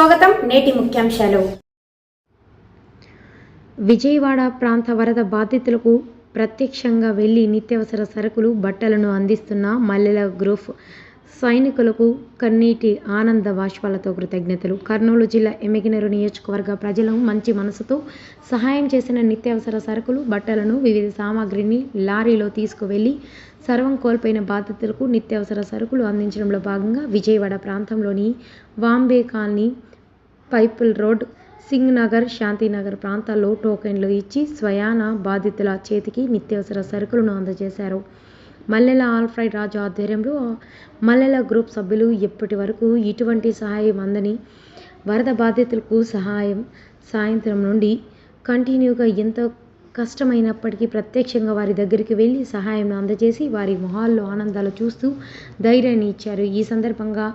స్వాగతం నేటి ముఖ్యాంశాలు. విజయవాడ ప్రాంత వరద బాధితులకు ప్రత్యక్షంగా వెళ్ళి నిత్యావసర సరుకులు బట్టలను అందిస్తున్న మల్లెల గ్రూప్ సైనికులకు కన్నీటి ఆనంద బాష్పాలతో కృతజ్ఞతలు. కర్నూలు జిల్లా ఎమ్మిగినరు నియోజకవర్గ ప్రజలు మంచి మనసుతో సహాయం చేసిన నిత్యావసర సరుకులు బట్టలను వివిధ సామాగ్రిని లారీలో తీసుకువెళ్ళి సర్వం కోల్పోయిన బాధితులకు నిత్యావసర సరుకులు అందించడంలో భాగంగా విజయవాడ ప్రాంతంలోని వాంబే కాలనీ పైపుల్ రోడ్ సింగ్ నగర్ శాంతినగర్ ప్రాంతాల్లో టోకెన్లు ఇచ్చి స్వయాన బాధితుల చేతికి నిత్యావసర సరుకులను అందజేశారు. మల్లెల ఆల్ఫ్రైడ్ రాజు ఆధ్వర్యంలో మల్లెల గ్రూప్ సభ్యులు ఇప్పటి వరకు ఇటువంటి సహాయం అందని వరద బాధితులకు సహాయం సాయంత్రం నుండి కంటిన్యూగా ఎంతో కష్టమైనప్పటికీ ప్రత్యక్షంగా వారి దగ్గరికి వెళ్ళి సహాయం అందజేసి వారి మొహాల్లో ఆనందాలు చూస్తూ ధైర్యాన్ని ఇచ్చారు. ఈ సందర్భంగా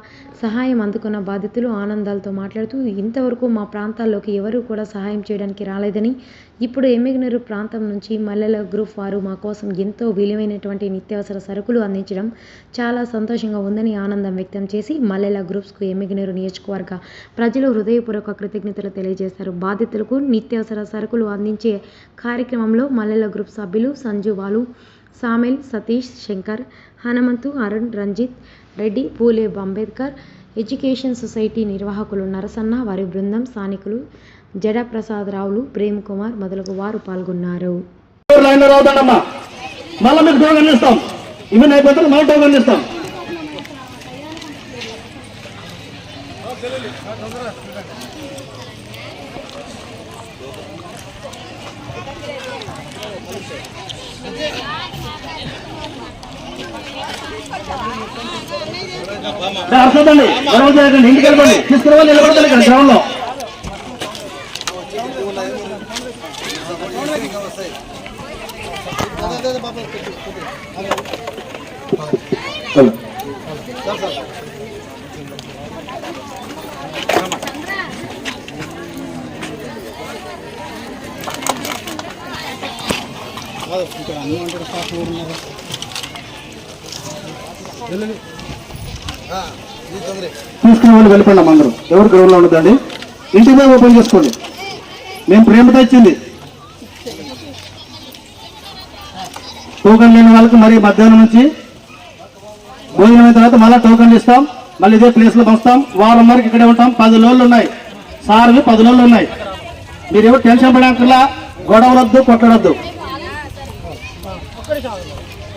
సహాయం అందుకున్న బాధితులు ఆనందాలతో మాట్లాడుతూ ఇంతవరకు మా ప్రాంతాల్లోకి ఎవరూ కూడా సహాయం చేయడానికి రాలేదని ఇప్పుడు ఎమ్మిగనూరు ప్రాంతం నుంచి మల్లెల గ్రూప్ వారు మా కోసం ఎంతో విలువైనటువంటి నిత్యావసర సరుకులు అందించడం చాలా సంతోషంగా ఉందని ఆనందం వ్యక్తం చేసి మల్లెల గ్రూప్స్కు ఎమ్మిగనూరు నియోజకవర్గ ప్రజలు హృదయపూర్వక కృతజ్ఞతలు తెలియజేశారు. బాధితులకు నిత్యావసర సరుకులు అందించే కార్య కార్యక్రమంలో మల్లెల గ్రూప్ సభ్యులు సంజువాలు Samuel Satish Shankar Hanumanthu Arun Ranjith Reddy Phule Ambedkar education society నిర్వాహకులు నరసన్న వారి బృందం స్థానికులు జడప్రసాదరావులు ప్రేమ్ కుమార్ మొదలగు వారు పాల్గొన్నారు. మళ్ళీ మీకు ఇస్తాం ఇవన్నీ అయిపోతారు మళ్ళీ ఇస్తాం అర్థండి గొడవ చేయకండి ఇంటికి వెళ్ళండి తీసుకురావాలి నిలబడతాను ఇక్కడ గ్రౌండ్లో. తీసుకునే వాళ్ళు వెళ్ళిపోండి అమ్మ అందరూ. ఎవరు గ్రౌండ్లో ఉండదండి ఇంటికి పోయి ఓపెన్ చేసుకోండి. మేము ప్రేమతో ఇచ్చింది టోకన్ లేని వాళ్ళకి మరి మధ్యాహ్నం నుంచి భోజనం అయిన తర్వాత మళ్ళీ టోకన్లు ఇస్తాం. మళ్ళీ ఇదే ప్లేస్లో వస్తాం వారం వరకు ఇక్కడే ఉంటాం. పది రోజులు ఉన్నాయి. సార్లు పది రోజులు ఉన్నాయి. మీరు ఎవరు టెన్షన్ పడక్కర్లా? గొడవలొద్దు కొట్టడొద్దు